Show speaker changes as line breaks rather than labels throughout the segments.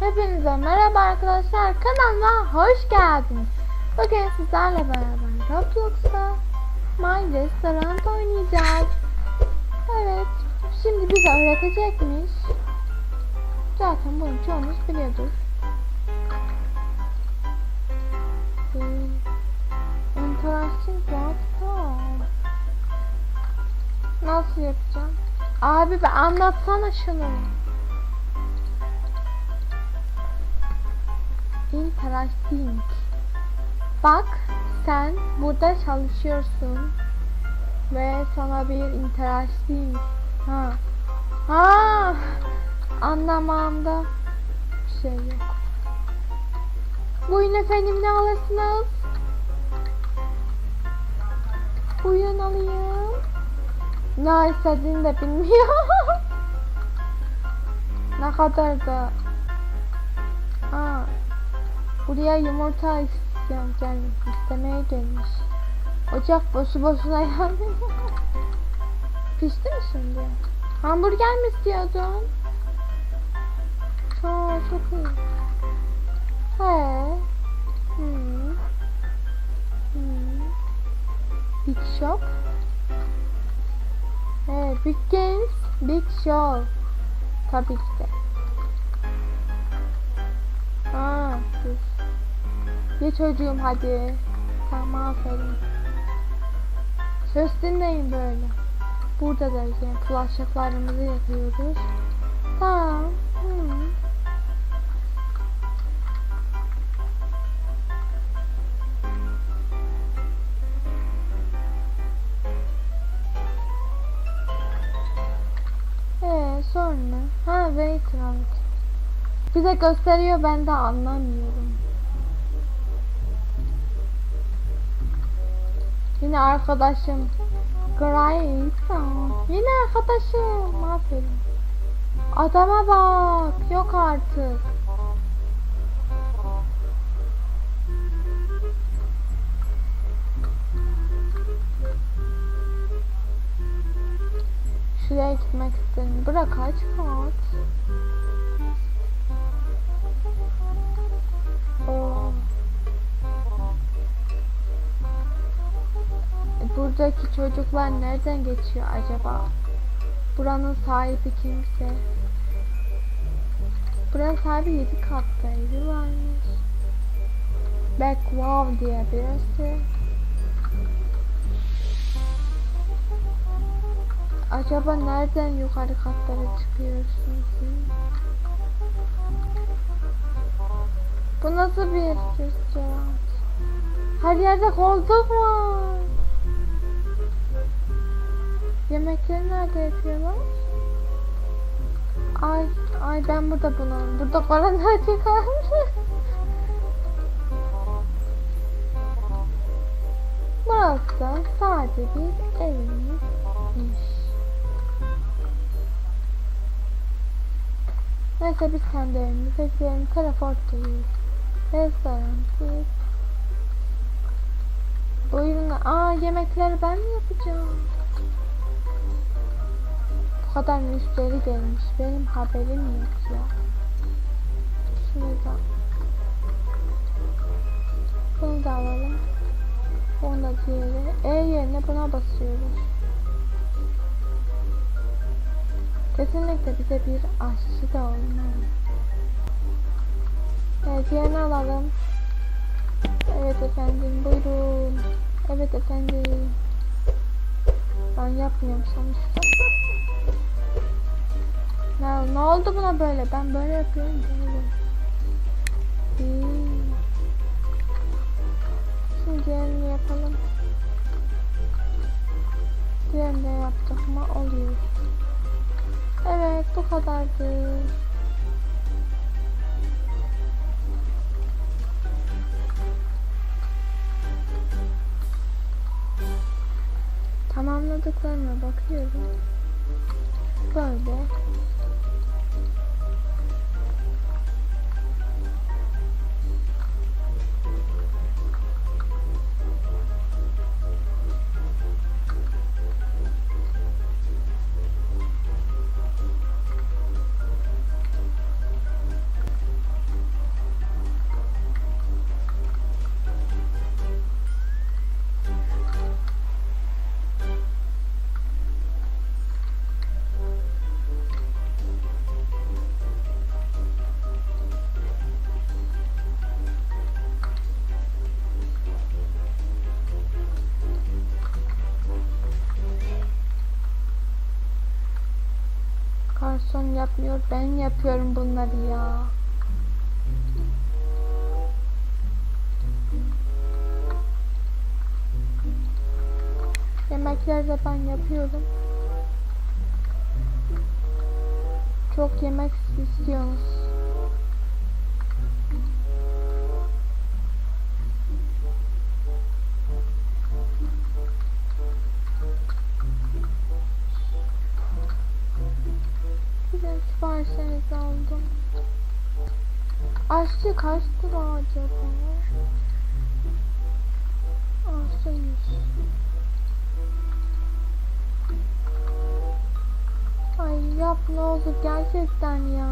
Hepinize merhaba arkadaşlar kanalıma hoş geldiniz. Bugün sizlerle beraber Roblox'ta My Restaurant oynayacağız. Evet, şimdi bize öğretecekmiş. Zaten bunu çoğunuz biliyordur. Hmm, Interesting platform. Nasıl yapacağım? Abi be anlatsana şunu. Interesting. Bak sen burada çalışıyorsun ve sana bir interesting. Ha. Ha. Anlamamda bir şey yok. Buyurun efendim ne alırsınız? Buyurun alayım. Ne istediğini de bilmiyor. ne kadar da Aa, buraya yumurta isteyen gelmiş, istemeye gelmiş. Ocak boşu boşuna yandı. Pişti mi şimdi? Hamburger mi istiyordun? Aa, çok iyi. He. Hmm. Hmm. Big Shop. He, Big Games, Big Show. Tabii ki de. Ye çocuğum hadi. Tamam aferin. Söz dinleyin böyle. Burada da yine bulaşıklarımızı yapıyoruz. Tamam. Hı. Ee, sonra? Ha, waitrant. Bize gösteriyor ben de anlamıyorum. Yine arkadaşım. Great. Yine arkadaşım. Aferin. Adama bak. Yok artık. Şuraya gitmek istedim. Bırak kaç Buradaki çocuklar nereden geçiyor acaba? Buranın sahibi kimse? Buranın sahibi 7 katta evi varmış. Back wow diye birisi. Acaba nereden yukarı katlara çıkıyorsun siz? Bu nasıl bir restoran? Her yerde koltuk var. Yemekleri nerede yapıyorlar? Ay, ay ben burada bunu. Burada korona çıkarmış. Burası da sadece bir evimizmiş. Neyse biz kendi evimize gidelim. Teleporttayız. Restoran. tip. Buyurun. Aa yemekleri ben mi yapacağım? Kadar müşteri gelmiş. Benim haberim yok ya. Şunu da. Bunu da alalım. Bunu da diğeri. E yerine buna basıyoruz. Kesinlikle bize bir aşçı da olmalı. Evet diğerini alalım. Evet efendim buyurun. Evet efendim. Ben yapmıyorum sonuçta. Ne, ne oldu buna böyle? Ben böyle yapıyorum. Böyle. Şimdi diğerini yapalım. Diğerini de yaptık mı oluyor. Evet bu kadardı. Tamamladıklarına bakıyorum. Böyle. Patron yapmıyor. Ben yapıyorum bunları ya. Yemekleri de ben yapıyorum. Çok yemek istiyorsunuz. Aşçı kaç lira acaba? Aşçıymış. Ay yap ne olur gerçekten ya.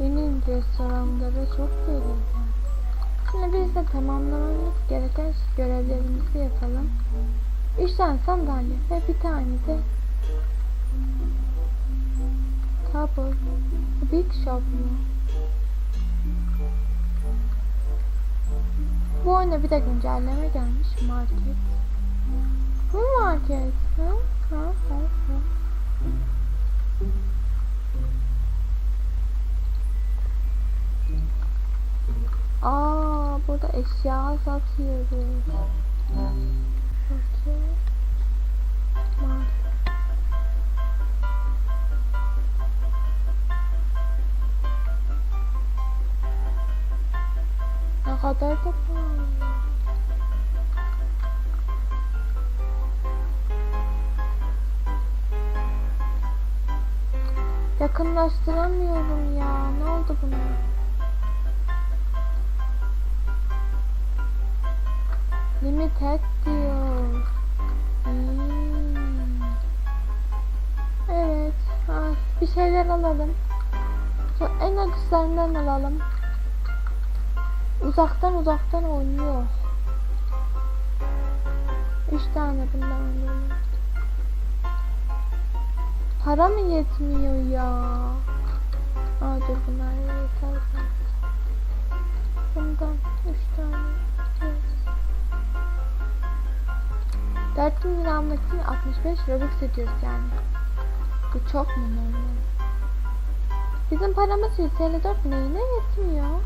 Yeni restoranlara çok geleceğim. Şimdi biz de tamamlamamız gereken görevlerimizi yapalım. Üç tane sandalye ve bir tane de table. Big shop mu? Bu oyuna bir de güncelleme gelmiş market. Bu market. Ha? Ha, ha, ha. Aa, burada eşya satıyoruz. Kadar da. Yakınlaştıramıyorum ya. Ne oldu buna? Limited diyor. Hmm. Evet. Ay, bir şeyler alalım. En ucuzlarından alalım. Uzaktan uzaktan oynuyor. Üç tane bundan alalım. Para mı yetmiyor ya? Aa dur bunlar yeter. Bundan üç tane. 4000 lira almak için 65 Robux ediyoruz yani. Bu çok mu normal? Bizim paramız 154 neyine yetmiyor?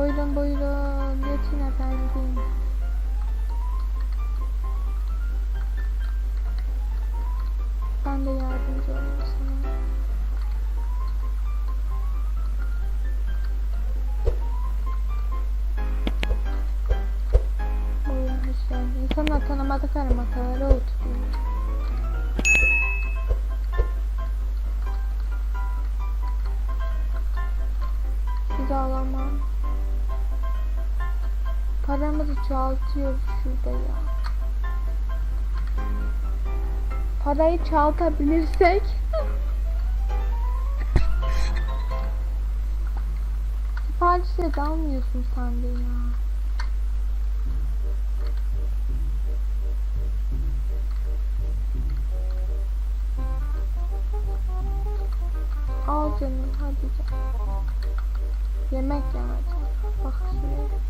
Buyurun buyurun. Geçin efendim. Ben de yardımcı olayım sana. Buyurun hoş geldin. İnsanlar tanımadıkları masalara oturuyor. Paramızı çoğaltıyoruz şurada ya. Parayı çoğaltabilirsek Siparişle de almıyorsun sen de ya. Al canım hadi canım. Yemek yemeyeceğim. Bak şuraya.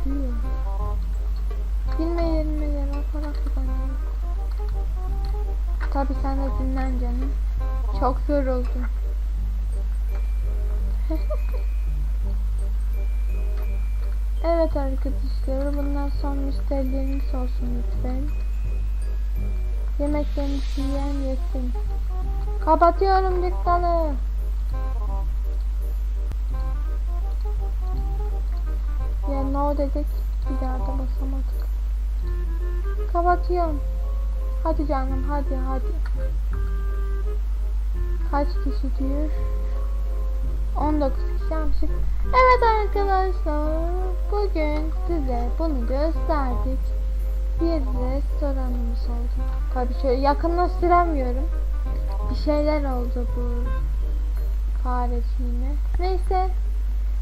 Adam gülüyor. Bilmeyelim mi para kazanıyor. Tabi sen de dinlen canım. Çok yoruldum. evet arkadaşlar bundan son müşterileriniz olsun lütfen. Yemeklerinizi yiyen yesin. Kapatıyorum dükkanı. No dedik bir daha da basamadık. Kapatıyorum. Hadi canım hadi hadi. Kaç kişi diyor? 19 kişi yapmışız. Evet arkadaşlar bugün size bunu gösterdik. Bir restoranımız oldu. Tabii şöyle yakınlaştıramıyorum. bir şeyler oldu bu fareciğine. Neyse.